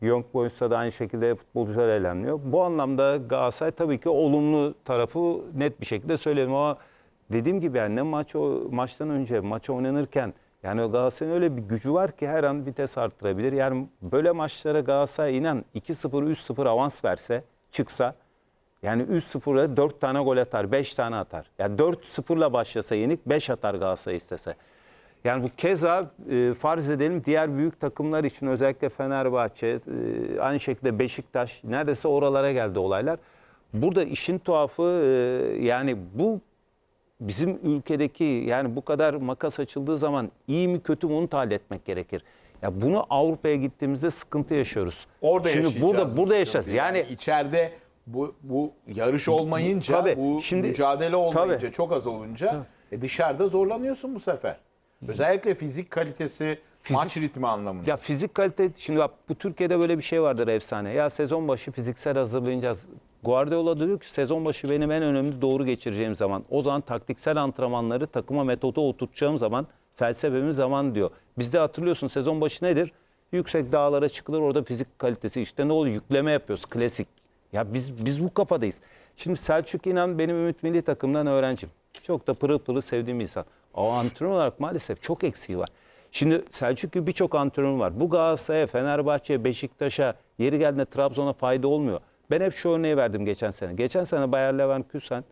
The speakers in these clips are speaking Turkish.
Young Boys'ta da aynı şekilde futbolcular eğlenmiyor. Bu anlamda Galatasaray tabii ki olumlu tarafı net bir şekilde söyleyelim ama dediğim gibi yani ne maç o maçtan önce maç oynanırken yani Galatasaray'ın öyle bir gücü var ki her an vites arttırabilir. Yani böyle maçlara Galatasaray inan 2-0 3-0 avans verse çıksa yani 3-0'a 4 tane gol atar, 5 tane atar. Yani 4-0'la başlasa yenik 5 atar Galatasaray istese. Yani bu keza e, farz edelim diğer büyük takımlar için özellikle Fenerbahçe, e, aynı şekilde Beşiktaş neredeyse oralara geldi olaylar. Burada işin tuhafı e, yani bu bizim ülkedeki yani bu kadar makas açıldığı zaman iyi mi kötü mü onu tahlil etmek gerekir. Ya bunu Avrupa'ya gittiğimizde sıkıntı yaşıyoruz. Orada Şimdi burada bu burada yaşayacağız. Yani içeride bu bu yarış olmayınca, Tabii, bu şimdi- mücadele olmayınca, tabii. çok az olunca e dışarıda zorlanıyorsun bu sefer. Özellikle fizik kalitesi, maç ritmi anlamında. Ya fizik kalite şimdi bak bu Türkiye'de böyle bir şey vardır efsane. Ya sezon başı fiziksel hazırlayacağız. Guardiola diyor ki sezon başı benim en önemli doğru geçireceğim zaman. O zaman taktiksel antrenmanları takıma metoda oturtacağım zaman felsefemiz zaman diyor. Bizde hatırlıyorsun sezon başı nedir? Yüksek dağlara çıkılır orada fizik kalitesi işte ne oluyor yükleme yapıyoruz klasik. Ya biz biz bu kafadayız. Şimdi Selçuk İnan benim Ümit Milli Takım'dan öğrencim. Çok da pırıl pırıl sevdiğim insan. O antrenör olarak maalesef çok eksiği var. Şimdi Selçuk gibi birçok antrenör var. Bu Galatasaray'a, Fenerbahçe'ye, Beşiktaş'a, yeri geldiğinde Trabzon'a fayda olmuyor. Ben hep şu örneği verdim geçen sene. Geçen sene Bayer Leverkusen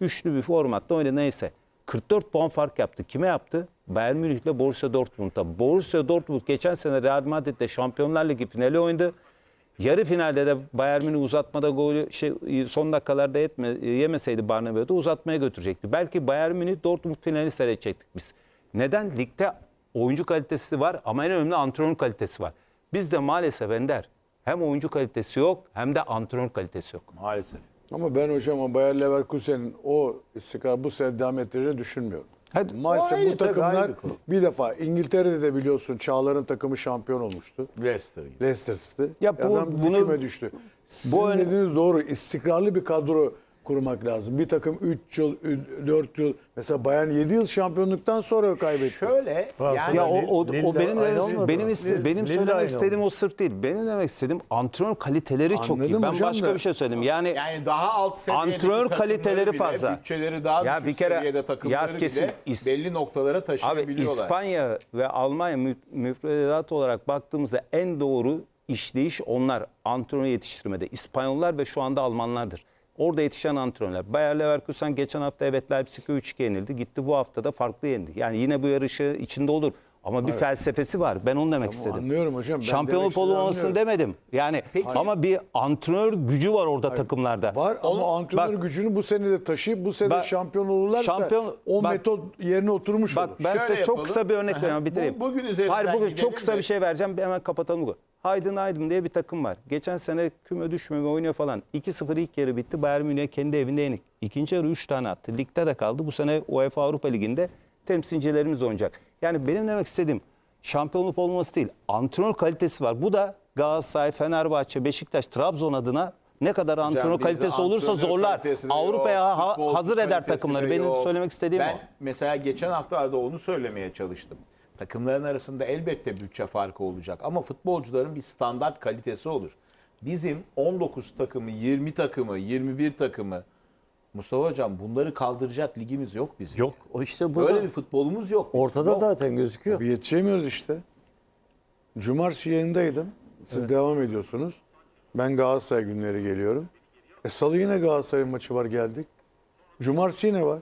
üçlü bir formatta oynadı neyse. 44 puan fark yaptı. Kime yaptı? Bayern Münih ile Borussia Dortmund'a. Borussia Dortmund geçen sene Real Madrid'de Şampiyonlar Ligi finali oynadı. Yarı finalde de Bayern Münih uzatmada golü şey, son dakikalarda yetme, yemeseydi Barnabeu'da uzatmaya götürecekti. Belki Bayern Münih Dortmund finali seyredecektik biz. Neden? Ligde oyuncu kalitesi var ama en önemli antrenör kalitesi var. Bizde maalesef Ender hem oyuncu kalitesi yok hem de antrenör kalitesi yok. Maalesef. Ama ben hocam o Bayer Leverkusen'in o istikrar bu sene devam ettireceğini düşünmüyorum. Hadi. Maalesef ayrı bu takımlar bir defa İngiltere'de de biliyorsun Çağlar'ın takımı şampiyon olmuştu. Leicester gibi. Leicester City. Ya bu- Adam bunu- düştü. Sizin bu dediğiniz doğru. İstikrarlı bir kadro kurmak lazım. Bir takım 3 yıl, 4 yıl. Mesela Bayern 7 yıl şampiyonluktan sonra kaybetti. Şöyle yani Ya o, o, o benim demek- olmadı benim Lille- benim Lille söylemek istediğim o sırf değil. Benim demek istediğim antrenör kaliteleri çok iyi. Anladım Ben başka da- bir şey söyleyeyim. Yani, yani daha alt seviyedeki Antrenör kaliteleri bile, fazla. Bütçeleri daha Ya düşük bir kere- seviyede ya takımları kesin bile is- belli noktalara Abi taşıyabiliyorlar. İspanya ve Almanya mü- müfredat olarak baktığımızda en doğru işleyiş onlar antrenör yetiştirmede. İspanyollar ve şu anda Almanlardır. Orada yetişen antrenörler. Bayer Leverkusen geçen hafta evet Leipzig'e 3-2 yenildi. Gitti bu hafta da farklı yendi. Yani yine bu yarışı içinde olur. Ama bir felsefesi var. Ben onu demek istedim. anlıyorum hocam. Ben Şampiyonluk olmamasını demedim. Yani ama bir antrenör gücü var orada takımlarda. Var ama Onu- antrenör bak- gücünü bu sene de taşıyıp bu sene Bak- şampiyon olurlarsa Şampiyon- o bak- metot yerine oturmuş Bak olur. ben Şöyle size çok yapalım. kısa bir örnek vereyim bitireyim. Bu- bugün üzerinden Hayır bugün çok kısa de. bir şey vereceğim hemen kapatalım bu. Haydın Aydın diye bir takım var. Geçen sene küme düşmeme oynuyor falan. 2-0 ilk yarı bitti. Bayern Münih'e kendi evinde yenik. İkinci yarı 3 tane attı. Ligde de kaldı. Bu sene UEFA Avrupa Ligi'nde temsilcilerimiz oynayacak. Yani benim demek istediğim şampiyonluk olması değil. Antrenör kalitesi var. Bu da Galatasaray, Fenerbahçe, Beşiktaş, Trabzon adına ne kadar antrenör bizde kalitesi olursa zorlar. Avrupa'ya ha- hazır eder takımları. Benim söylemek istediğim ben o. mesela geçen haftalarda onu söylemeye çalıştım. Takımların arasında elbette bütçe farkı olacak ama futbolcuların bir standart kalitesi olur. Bizim 19 takımı, 20 takımı, 21 takımı Mustafa Hocam bunları kaldıracak ligimiz yok bizim. Yok o işte bu Böyle bir futbolumuz yok. bizim. ortada Yok. zaten gözüküyor. Bir yetişemiyoruz işte. Cumartesi yayındaydım. Siz devam ediyorsunuz. Ben Galatasaray günleri geliyorum. E salı yine Galatasaray maçı var geldik. Cumartesi yine var.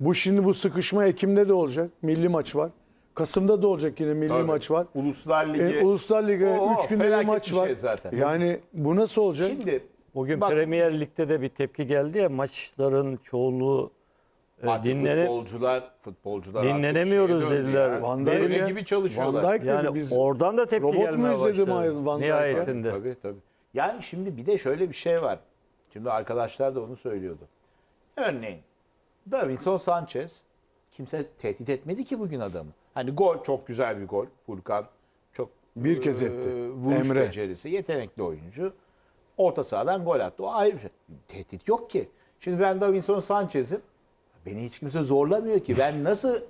Bu şimdi bu sıkışma Ekim'de de olacak. Milli maç var. Kasım'da da olacak yine milli Tabii. maç var. Uluslar Ligi. E, Uluslar Ligi Oo, 3 günde bir maç bir var. şey zaten. Yani bu nasıl olacak? Şimdi Bugün Bak- Premier Lig'de de bir tepki geldi ya maçların çoğunluğu e, Artık dinlene futbolcular, futbolcular Dinlenemiyoruz dediler. ya. Van Dijk- gibi çalışıyorlar. Van Dijk yani biz oradan da tepki robot mu gelmeye izledim başladı. Van Dijk'e? Nihayetinde. Tabii tabii. Yani şimdi bir de şöyle bir şey var. Şimdi arkadaşlar da onu söylüyordu. Örneğin Davinson Sanchez kimse tehdit etmedi ki bugün adamı. Hani gol çok güzel bir gol. Furkan çok Bir kez e, etti. vuruş Emre. becerisi, yetenekli oyuncu. Orta sahadan gol attı. O ayrı bir şey. Tehdit yok ki. Şimdi ben Davinson Sanchez'im. Beni hiç kimse zorlamıyor ki. Ben nasıl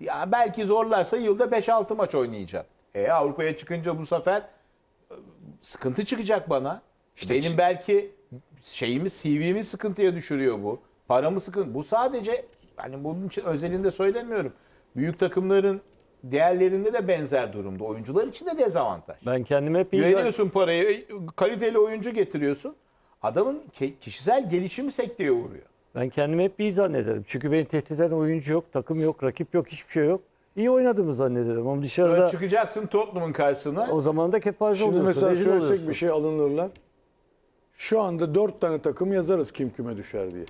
ya belki zorlarsa yılda 5-6 maç oynayacağım. E Avrupa'ya çıkınca bu sefer sıkıntı çıkacak bana. Benim belki şeyimi CV'mi sıkıntıya düşürüyor bu. Paramı sıkıntı. Bu sadece hani bunun için özelinde söylemiyorum. Büyük takımların diğerlerinde de benzer durumda. Oyuncular için de dezavantaj. Ben kendime hep iyi Güveniyorsun parayı, kaliteli oyuncu getiriyorsun. Adamın kişisel gelişimi sekteye uğruyor. Ben kendimi hep iyi zannederim. Çünkü beni tehdit eden oyuncu yok, takım yok, rakip yok, hiçbir şey yok. İyi oynadığımı zannederim. Ama Sonra dışarıda çıkacaksın Tottenham'ın karşısına. o zaman da kepaze Şimdi oluyorsun. mesela rezil söylesek bir şey alınırlar. Şu anda dört tane takım yazarız kim küme düşer diye.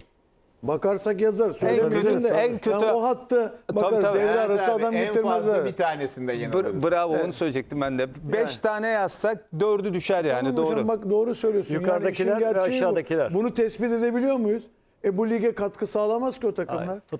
Bakarsak yazar. Söylemeyelim de. en kötü- Yani o hattı bakarız. tabii. Devre Evet arası abi, adam en fazla getirmezler. bir tanesinde varız. bravo onu söyleyecektim ben de. 5 tane yazsak 4'ü düşer yani Tamam doğru. hocam bak doğru söylüyorsun. Yukarıdakiler yani ve gerçeği bu. aşağıdakiler. Bunu tespit edebiliyor muyuz? E bu lige katkı sağlamaz ki o takımlar. Hayır, futbol